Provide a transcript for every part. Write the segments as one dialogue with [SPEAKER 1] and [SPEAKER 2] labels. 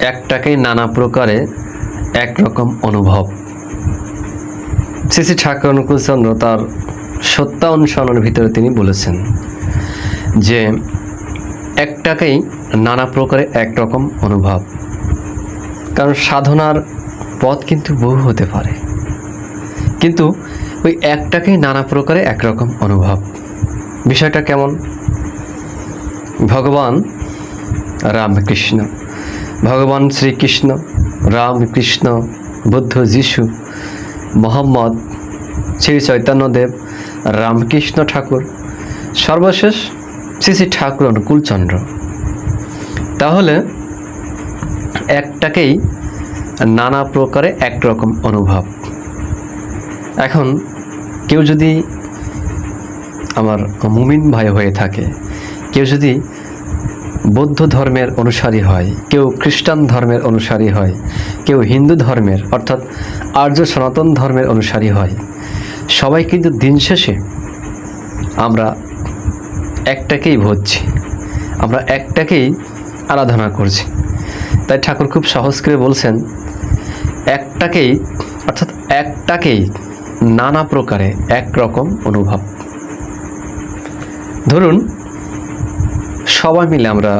[SPEAKER 1] একটাকেই নানা প্রকারে একরকম অনুভব। শ্রী ঠাকুর অনুকূলচন্দ্র তার সত্তা অনুসরণের ভিতরে তিনি বলেছেন যে একটাকেই নানা প্রকারে একরকম অনুভব। কারণ সাধনার পথ কিন্তু বহু হতে পারে। কিন্তু ওই একটাকেই নানা প্রকারে একরকম অনুভব। বিষয়টা কেমন? ভগবান রামকৃষ্ণ ভগবান শ্রীকৃষ্ণ, রামকৃষ্ণ, বুদ্ধ যিশু, মোহাম্মদ, শ্রী চৈতন্যদেব রামকৃষ্ণ ঠাকুর, সর্বশেষ শ্রী শ্রী ঠাকুর অনুকূলচন্দ্র। তাহলে একটাকেই নানা প্রকারে একরকম অনুভব। এখন কেউ যদি আমার মুমিন ভাই হয়ে থাকে, কেউ যদি বৌদ্ধ ধর্মের অনুসারী হয়, কেউ খ্রিস্টান ধর্মের অনুসারী হয়, কেউ হিন্দু ধর্মের, অর্থাৎ আর্য সনাতন ধর্মের অনুসারী হয়। সবাই কিন্তু দিন শেষে আমরা একটাকেই ভজছি আমরা একটাকেই আরাধনা করছি। তাই ঠাকুর খুব সহজ করে বলছেন, একটাকেই, অর্থাৎ একটাকেই নানা প্রকারে একরকম অনুভব। ধরুন সবাই মিলে আমরা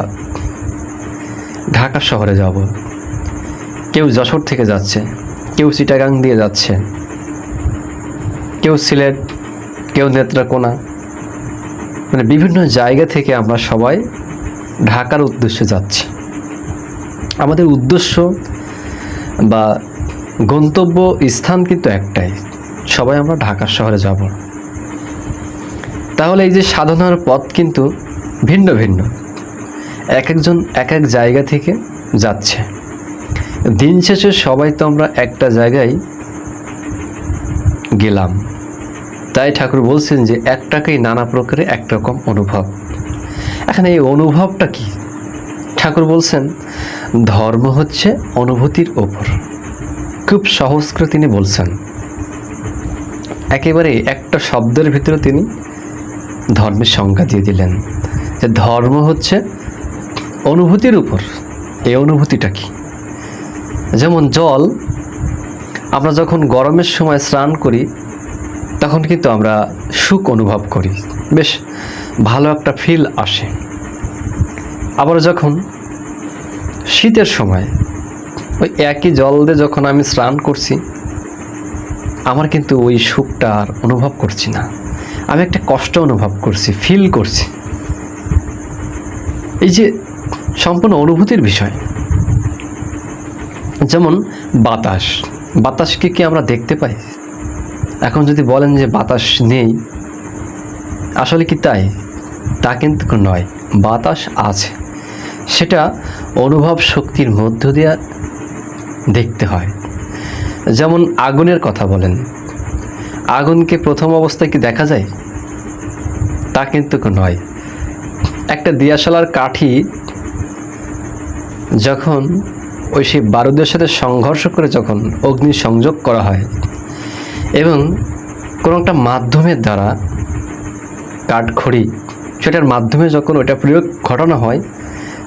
[SPEAKER 1] ঢাকা শহরে যাব। কেউ যশোর থেকে যাচ্ছে, কেউ চিটাগাং দিয়ে যাচ্ছে, কেউ সিলেট, কেউ নেত্রাকোনা মানে বিভিন্ন জায়গা থেকে আমরা সবাই ঢাকার উদ্দেশ্যে যাচ্ছি। আমাদের উদ্দেশ্য বা গন্তব্য স্থান কিন্তু একটাই, সবাই আমরা ঢাকা শহরে যাব। তাহলে এই যে সাধনার পথ কিন্তু ভিন্ন ভিন্ন। এক একজন এক এক জায়গা থেকে যাচ্ছে। দিন শেষে সবাই তো আমরা একটা জায়গায় গেলাম। তাই ঠাকুর বলছেন যে একটাকেই নানা প্রকারে একরকম অনুভব। এখন এই অনুভবটা কি? ঠাকুর বলছেন, ধর্ম হচ্ছে অনুভূতির ওপর। খুব সহজ করে তিনি বলছেন। একেবারে একটা শব্দের ভিতরে তিনি ধর্মের সংজ্ঞা দিয়ে দিলেন। যে ধর্ম হচ্ছে অনুভূতির উপর। এই অনুভূতিটা কি? যেমন জল, আমরা যখন গরমের সময় স্নান করি, তখন কিন্তু আমরা সুখ অনুভব করি। বেশ ভালো একটা ফিল আসে। আবার যখন শীতের সময়, ওই একই জল দিয়ে যখন আমি স্নান করছি, আমার কিন্তু ওই সুখটা আর অনুভব করছি না। আমি একটা কষ্ট অনুভব করছি ফিল করছি। এই যে সম্পূর্ণ অনুভূতির বিষয়। যেমন বাতাস। বাতাসকে কি আমরা দেখতে পাই? এখন যদি বলেন যে বাতাস নেই, আসলে কি তাই? তা কিন্তু নয়। বাতাস আছে। সেটা অনুভব শক্তির মধ্য দিয়ে দেখতে হয়। যেমন আগুনের কথা বলেন। আগুনকে প্রথম অবস্থায় কি দেখা যায়? তা কিন্তু নয়। একটা দিয়াশালার কাঠি যখন ওই সেই বারুদের সাথে সংঘর্ষ করে যখন অগ্নি সংযোগ করা হয় এবং কোনো একটা মাধ্যমের দ্বারা কাঠখড়ি, সেটার মাধ্যমে যখন ওটা প্রয়োগ ঘটানো হয়,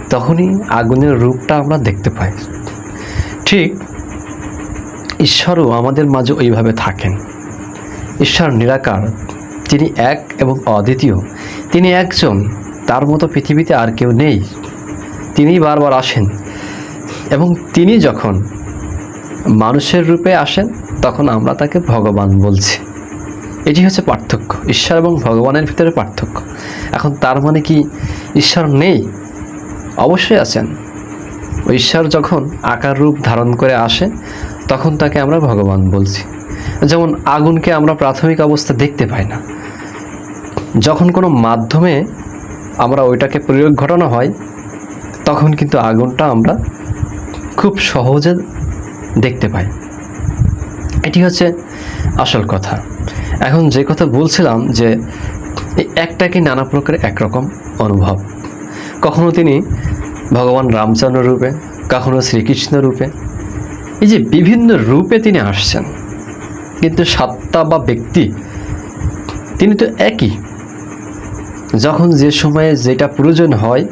[SPEAKER 1] তখনই আগুনের রূপটা আমরা দেখতে পাই। ঠিক ঈশ্বরও আমাদের মাঝে ওইভাবে থাকেন। ঈশ্বর নিরাকার, তিনি এক এবং অদ্বিতীয়। তিনি একজন তার মতো পৃথিবীতে আর কেউ নেই। তিনিই বারবার আসেন এবং তিনি যখন মানুষের রূপে আসেন, তখন আমরা তাকে ভগবান বলছি। এটি হচ্ছে পার্থক্য, ঈশ্বর এবং ভগবানের ভিতরে পার্থক্য। এখন তার মানে কি ঈশ্বর নেই? অবশ্যই আছেন। ঈশ্বর যখন আকার রূপ ধারণ করে আসে, তখন তাকে আমরা ভগবান বলছি। যেমন আগুনকে আমরা প্রাথমিক অবস্থা দেখতে পাই না। যখন কোনো মাধ্যমে আমরা ওইটাকে প্রয়োগ ঘটানো হয়, তখন কিন্তু আগুনটা আমরা খুব সহজে দেখতে পাই। এটি হচ্ছে আসল কথা। এখন যে কথা বলছিলাম যে একটাকে নানা প্রকার একরকম অনুভব। কখনো তিনি ভগবান রামচন্দ্র রূপে, কখনো শ্রীকৃষ্ণ রূপে, এই যে বিভিন্ন রূপে তিনি আসছেন, কিন্তু সত্তা বা ব্যক্তি তিনি তো একই। যখন যে সময়ে যেটা প্রয়োজন হয়,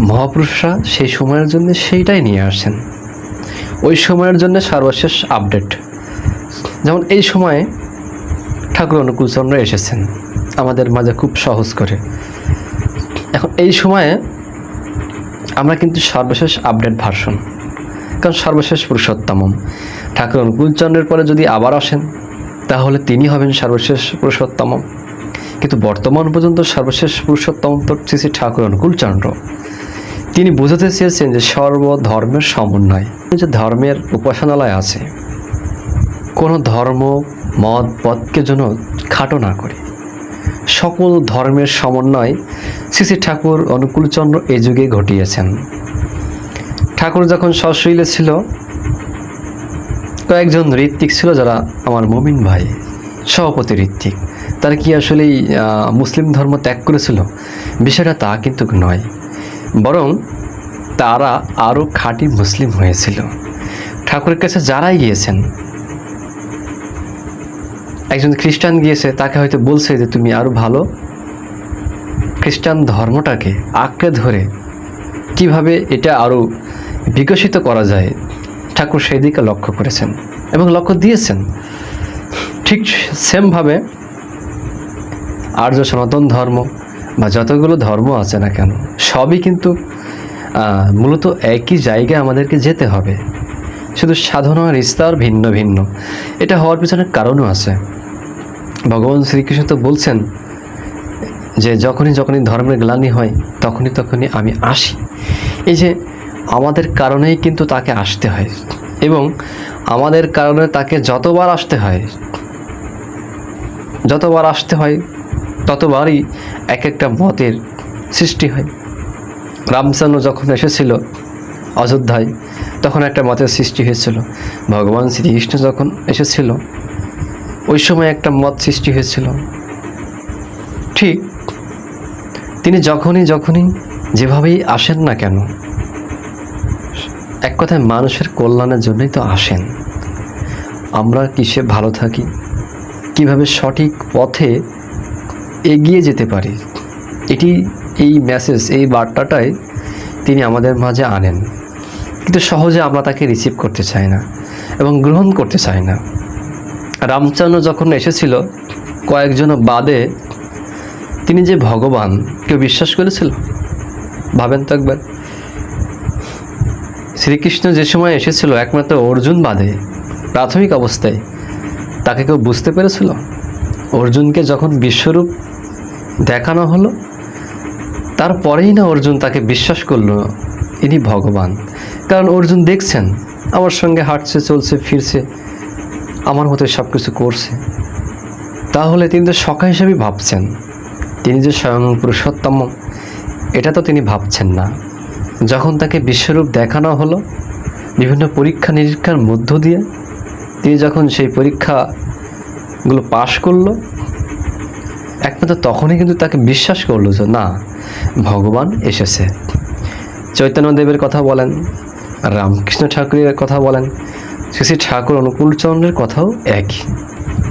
[SPEAKER 1] মহাপুরুষরা সেই সময়ের জন্য সেইটাই নিয়ে আসেন ওই সময়ের জন্য সর্বশেষ আপডেট যেমন এই সময়ে ঠাকুর অনুকূলচন্দ্র এসেছেন, আমাদের মাঝে খুব সহজ করে। এখন এই সময়ে আমরা কিন্তু সর্বশেষ আপডেট ভার্সন কারণ সর্বশেষ পুরুষোত্তম ঠাকুর অনুকূলচন্দ্রের পরে যদি আবার আসেন, তাহলে তিনি হবেন সর্বশেষ পুরুষোত্তম কিন্তু বর্তমান পর্যন্ত সর্বশেষ পুরুষোত্তম তো শ্রী শ্রী ঠাকুর অনুকূলচন্দ্র। তিনি বোঝাতে চেয়েছেন যে সর্বধর্মের সমন্বয়, যে ধর্মের উপাসনালয় আছে। কোনো ধর্ম, মত, পথকে যেন খাটো না করে। সকল ধর্মের সমন্বয় শ্রী শ্রী ঠাকুর অনুকূলচন্দ্র এই যুগে ঘটিয়েছেন। ঠাকুর যখন সশৈলে ছিল, কয়েকজন ঋত্বিক ছিল যারা আমার মমিন ভাই সভাপতি ঋত্বিক। তারা কি আসলেই মুসলিম ধর্ম ত্যাগ করেছিল? বিষয়টা তা কিন্তু নয়। বরং তারা আরও খাঁটি মুসলিম হয়েছিল। ঠাকুরের কাছে যারাই গিয়েছেন, একজন খ্রিস্টান গিয়েছে, তাকে হয়তো বলছে যে, তুমি আরও ভালো। খ্রিস্টান ধর্মটাকে আঁকড়ে ধরে কীভাবে এটা আরও বিকশিত করা যায়, ঠাকুর সেই দিকে লক্ষ্য করেছেন এবং লক্ষ্য দিয়েছেন। ঠিক সেমভাবে আর্য সনাতন ধর্ম বা যতগুলো ধর্ম আছে না কেন, সবই কিন্তু মূলত একই জায়গায় আমাদেরকে যেতে হবে। শুধু সাধনার স্তর ভিন্ন ভিন্ন। এটা হওয়ার পিছনে কারণও আছে। ভগবান শ্রীকৃষ্ণ তো বলছেন যে, যখনই যখনই ধর্মের গ্লানি হয়, তখনই তখনই আমি আসি। এই যে, আমাদের কারণেই কিন্তু তাকে আসতে হয় এবং আমাদের কারণে তাকে যতবার আসতে হয়, যতবার আসতে হয় ততবারই এক একটা মতের সৃষ্টি হয়। রামচন্দ্র যখন এসেছিল অযোধ্যায়, তখন একটা মতের সৃষ্টি হয়েছিল। ভগবান শ্রীকৃষ্ণ যখন এসেছিল, ওই সময় একটা মত সৃষ্টি হয়েছিল। ঠিক তিনি যখনই যখনই যেভাবেই আসেন না কেন, এক কথায় মানুষের কল্যাণের জন্যই তো আসেন। আমরা কিসে ভালো থাকি? কীভাবে সঠিক পথে এগিয়ে যেতে পারি। এটি এই মেসেজ এই বার্তাটাই তিনি আমাদের মাঝে আনেন। কিন্তু সহজে আমরা তাকে রিসিভ করতে চাই না এবং গ্রহণ করতে চাই না। রামচন্দ্র যখন এসেছিল কয়েকজন বাদে তিনি যে ভগবান, কেউ বিশ্বাস করেছিল? ভাবেন তো একবার। শ্রীকৃষ্ণ যে সময় এসেছিল, একমাত্র অর্জুন বাদে, প্রাথমিক অবস্থায় তাকে কেউ বুঝতে পেরেছিল? অর্জুনকে যখন বিশ্বরূপ দেখানো হলো। তারপরেই না অর্জুন তাকে বিশ্বাস করল, ইনি ভগবান। কারণ অর্জুন দেখছেন, আমার সঙ্গে হাঁটছে, চলছে, ফিরছে, আমার মতো সব কিছু করছে। তাহলে তিনি তো সখা হিসেবেই ভাবছেন। তিনি যে স্বয়ং পুরুষোত্তম, এটা তো তিনি ভাবছেন না। যখন তাকে বিশ্বরূপ দেখানো হলো, বিভিন্ন পরীক্ষা নিরীক্ষার মধ্য দিয়ে, তিনি যখন সেই পরীক্ষাগুলো পাশ করল একমাত্র তখনই কিন্তু তাকে বিশ্বাস করল যে না, ভগবান এসেছে। চৈতন্যদেবের কথা বলেন, রামকৃষ্ণ ঠাকুরের কথা বলেন, শ্রী শ্রী ঠাকুর অনুকূলচন্দ্রের কথাও একই।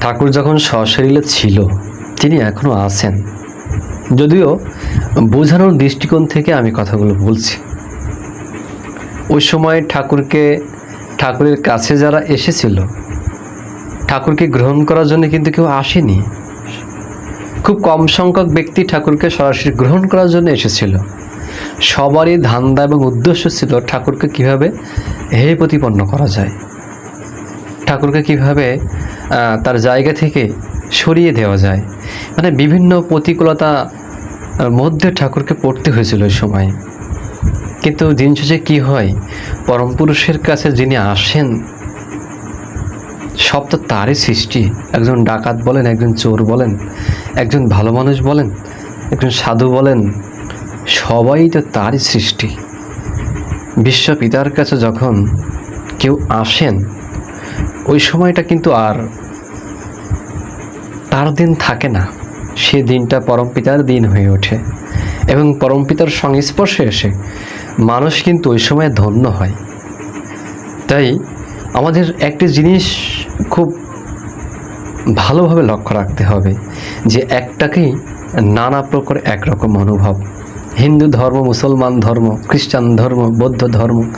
[SPEAKER 1] ঠাকুর যখন সশরীরে ছিল, তিনি এখনও আছেন। যদিও বোঝানোর দৃষ্টিকোণ থেকে আমি কথাগুলো বলছি। ওই সময় ঠাকুরকে, ঠাকুরের কাছে যারা এসেছিল, ঠাকুরকে গ্রহণ করার জন্য কিন্তু কেউ আসেনি। খুব কম সংখ্যক ব্যক্তি ঠাকুরকে সরাসরি গ্রহণ করার জন্য এসেছিল। সবারই ধান্দা এবং উদ্দেশ্য ছিল ঠাকুরকে কীভাবে হে প্রতিপন্ন করা যায়। ঠাকুরকে কীভাবে তার জায়গা থেকে সরিয়ে দেওয়া যায়। মানে বিভিন্ন প্রতিকূলতা মধ্যে ঠাকুরকে পড়তে হয়েছিল ওই সময়। কিন্তু দিন শেষে কী হয়? পরম পুরুষের কাছে যিনি আসেন সব তো তারই সৃষ্টি। একজন ডাকাত বলেন, একজন চোর বলেন, একজন ভালো মানুষ বলেন, একজন সাধু বলেন, সবাই তো তারই সৃষ্টি। বিশ্ব পিতার কাছে যখন কেউ আসেন, ওই সময়টা কিন্তু আর তার দিন থাকে না। সে দিনটা পরমপিতার দিন হয়ে ওঠে এবং পরমপিতার সংস্পর্শে এসে মানুষ কিন্তু ওই সময় ধন্য হয়। তাই আমাদের একটি জিনিস খুব ভালোভাবে লক্ষ্য রাখতে হবে যে একটাকেই নানা প্রকার একরকম অনুভব হিন্দু ধর্ম, মুসলমান ধর্ম, খ্রিস্টান ধর্ম, বৌদ্ধ ধর্ম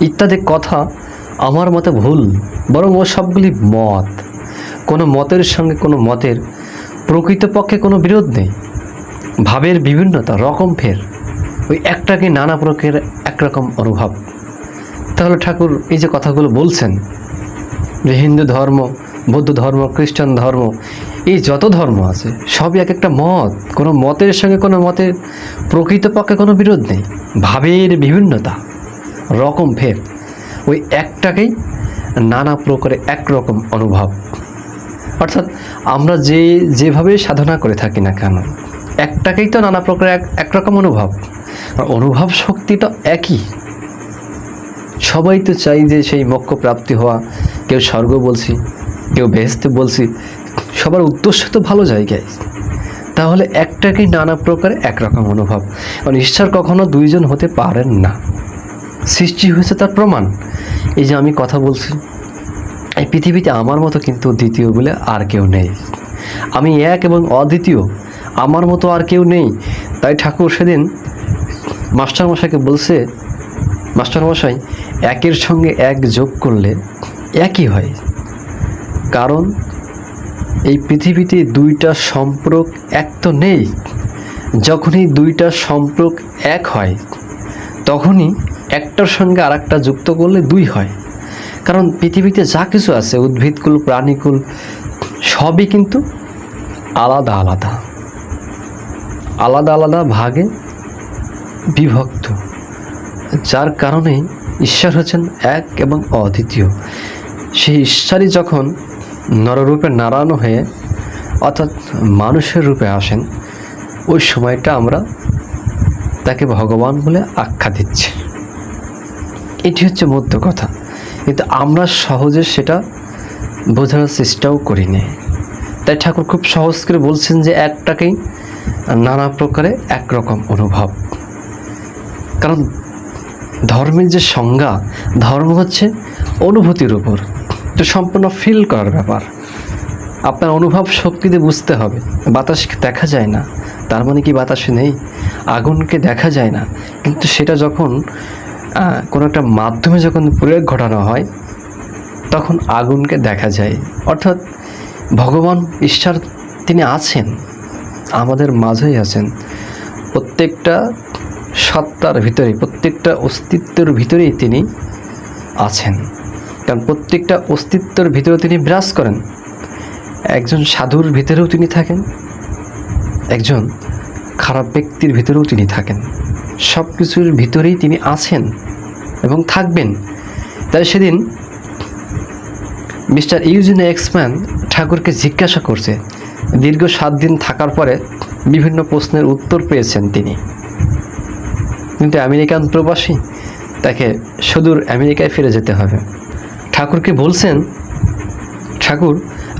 [SPEAKER 1] ইত্যাদি কথা আমার মতে ভুল, বরং ও সবগুলি মত। কোনো মতের সঙ্গে কোনো মতের প্রকৃতপক্ষে কোনো বিরোধ নেই। ভাবের বিভিন্নতা, রকম ফের। ওই একটাকে নানা প্রকারের একরকম অনুভব। তাহলে ঠাকুর এই যে কথাগুলো বলছেন যে হিন্দু ধর্ম, বৌদ্ধ ধর্ম, খ্রিস্টান ধর্ম, এই যত ধর্ম আছে, সবই এক একটা মত। কোনো মতের সঙ্গে কোনো মতের প্রকৃতপক্ষে কোনো বিরোধ নেই। ভাবের বিভিন্নতা, রকম ফের ওই একটাকেই নানা প্রকারে একরকম অনুভব। অর্থাৎ আমরা যে, যেভাবে সাধনা করে থাকি না কেন, একটাকেই তো নানা প্রকার এক, একরকম অনুভব। অনুভব শক্তি তো একই। সবাই তো চাই যে সেই মক্ষ প্রাপ্তি হওয়া। কেউ স্বর্গ বলছি, কেউ বেহেস্তে বলছি। সবার উদ্দেশ্য তো ভালো জায়গায়। তাহলে একটাকেই নানা প্রকার একরকম অনুভব? কারণ ঈশ্বর কখনো দুইজন হতে পারেন না। সৃষ্টি হয়েছে তার প্রমাণ। এই যে আমি কথা বলছি, এই পৃথিবীতে আমার মতো কিন্তু দ্বিতীয় বলে আর কেউ নেই। আমি এক এবং অদ্বিতীয়, আমার মতো আর কেউ নেই। তাই ঠাকুর সেদিন মাস্টারমশাইকে বলছে মাস্টারমশাই একের সঙ্গে এক যোগ করলে একই হয়। কারণ এই পৃথিবীতে দুইটা সম্পর্ক এক তো নেই। যখনই দুইটা সম্পর্ক এক হয়, তখনই একটার সঙ্গে আর যুক্ত করলে দুই হয়। কারণ পৃথিবীতে যা কিছু আছে, উদ্ভিদকুল, প্রাণীকুল, সবই কিন্তু আলাদা আলাদা। আলাদা আলাদা ভাগে বিভক্ত। যার কারণে ঈশ্বর হচ্ছেন এক এবং অদ্বিতীয়। সেই ঈশ্বরই যখন নররূপে নারায়ণ হয়ে, অর্থাৎ মানুষের রূপে আসেন, ওই সময়টা আমরা তাকে ভগবান বলে আখ্যা দিচ্ছি। এটি হচ্ছে মধ্য কথা। কিন্তু আমরা সহজে সেটা বোঝানোর চেষ্টাও করিনি। তাই ঠাকুর খুব সহজ করে বলছেন যে একটাকেই নানা প্রকারে একরকম অনুভব। কারণ ধর্মের যে সংজ্ঞা, ধর্ম হচ্ছে অনুভূতির উপর। তো সম্পূর্ণ ফিল করার ব্যাপার। আপনার অনুভব শক্তিতে বুঝতে হবে। বাতাসকে দেখা যায় না? তার মানে কি বাতাসে নেই? আগুনকে দেখা যায় না। কিন্তু সেটা যখন কোনো একটা মাধ্যমে যখন প্রয়োগ ঘটানো হয়, তখন আগুনকে দেখা যায়। অর্থাৎ ভগবান, ঈশ্বর তিনি আছেন। আমাদের মাঝেই আছেন। প্রত্যেকটা সত্তার ভিতরে, প্রত্যেকটা অস্তিত্বের ভিতরেই তিনি আছেন। কারণ প্রত্যেকটা অস্তিত্বের ভিতরে তিনি বিরাজ করেন। একজন সাধুর ভিতরেও তিনি থাকেন, একজন খারাপ ব্যক্তির ভিতরেও তিনি থাকেন। সব কিছুর ভিতরেই তিনি আছেন এবং থাকবেন। তাই সেদিন মিস্টার ইউজিন এক্সম্যান ঠাকুরকে জিজ্ঞাসা করছে, দীর্ঘ সাত দিন থাকার পরে বিভিন্ন প্রশ্নের উত্তর পেয়েছেন তিনি। কিন্তু আমেরিকান প্রবাসী তাকে সুদূর আমেরিকায় ফিরে যেতে হবে। ঠাকুরকে বলছেন, ঠাকুর,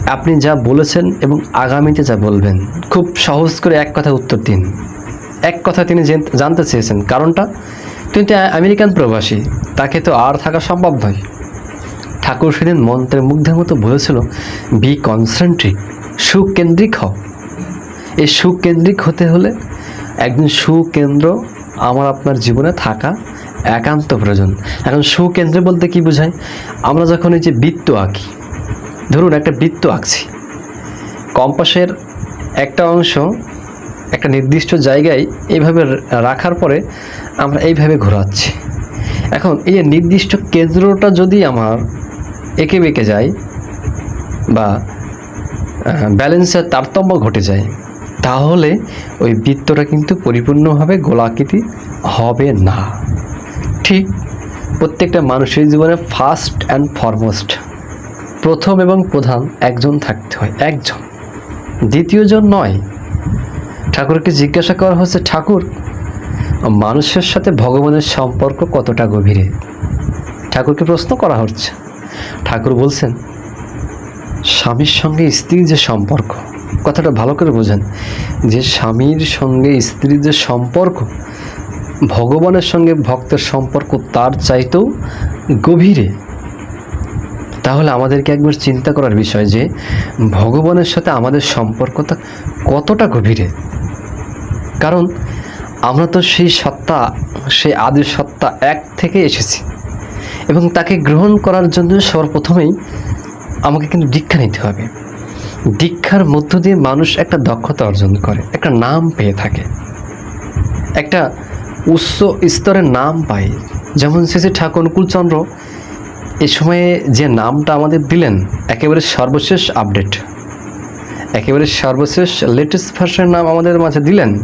[SPEAKER 1] আপনি যা বলেছেন এবং আগামীতে যা বলবেন, খুব সহজ করে এক কথা উত্তর দিন। এক কথা তিনি জানতে চেয়েছেন। কারণটা? তিনি তো আমেরিকান প্রবাসী, তাকে তো আর থাকা সম্ভব নয়। ঠাকুর সেদিন মন্ত্রের মুগ্ধের মতো বলেছিল, বি কনসেন্ট্রিক, সুকেন্দ্রিক হ এই সুকেন্দ্রিক হতে হলে একদিন সুকেন্দ্র আমার আপনার জীবনে থাকা একান্ত প্রয়োজন। এখন সুকেন্দ্র বলতে কি বোঝায়? আমরা যখন এই যে বৃত্ত আঁকি, ধরুন একটা বৃত্ত আঁকছি, কম্পাসের একটা অংশ একটা নির্দিষ্ট জায়গায় এইভাবে রাখার পরে আমরা এইভাবে ঘোরাচ্ছি। এখন এই নির্দিষ্ট কেন্দ্রটা যদি আমার এঁকে বেঁকে যায় বা ব্যালেন্সের তারতম্য ঘটে যায় তাহলে ওই বৃত্তটা কিন্তু পরিপূর্ণভাবে গোলাকৃতি হবে না। ঠিক প্রত্যেকটা মানুষের জীবনে ফার্স্ট অ্যান্ড ফরমোস্ট প্রথম এবং প্রধান একজন থাকতে হয়, একজন। দ্বিতীয়জন নয়। ঠাকুরকে জিজ্ঞাসা করা হচ্ছে ঠাকুর, মানুষের সাথে ভগবানের সম্পর্ক কতটা গভীরে? ঠাকুরকে প্রশ্ন করা হচ্ছে। ঠাকুর বলছেন, স্বামীর সঙ্গে স্ত্রীর যে সম্পর্ক কথাটা ভালো করে বোঝেন। যে স্বামীর সঙ্গে স্ত্রীর যে সম্পর্ক, ভগবানের সঙ্গে ভক্তের সম্পর্ক তার চাইতেও গভীরে। তাহলে আমাদেরকে একবার চিন্তা করার বিষয় যে, ভগবানের সাথে আমাদের সম্পর্কটা কতটা গভীরে? কারণ আমরা তো সেই সত্তা, সেই আদি সত্তা এক থেকে এসেছি। এবং তাকে গ্রহণ করার জন্য সবার প্রথমেই আমাকে কিন্তু দীক্ষা নিতে হবে। দীক্ষার মধ্য দিয়ে মানুষ একটা দক্ষতা অর্জন করে, একটা নাম পেয়ে থাকে। একটা উচ্চ স্তরের নাম পাই যেমন শ্রী ঠাকুর অনুকূলচন্দ্র এ সময়ে যে নামটা আমাদের দিলেন, একেবারে সর্বশেষ আপডেট। একেবারে সর্বশেষ লেটেস্ট ভার্সনের নাম আমাদের মাঝে দিলেন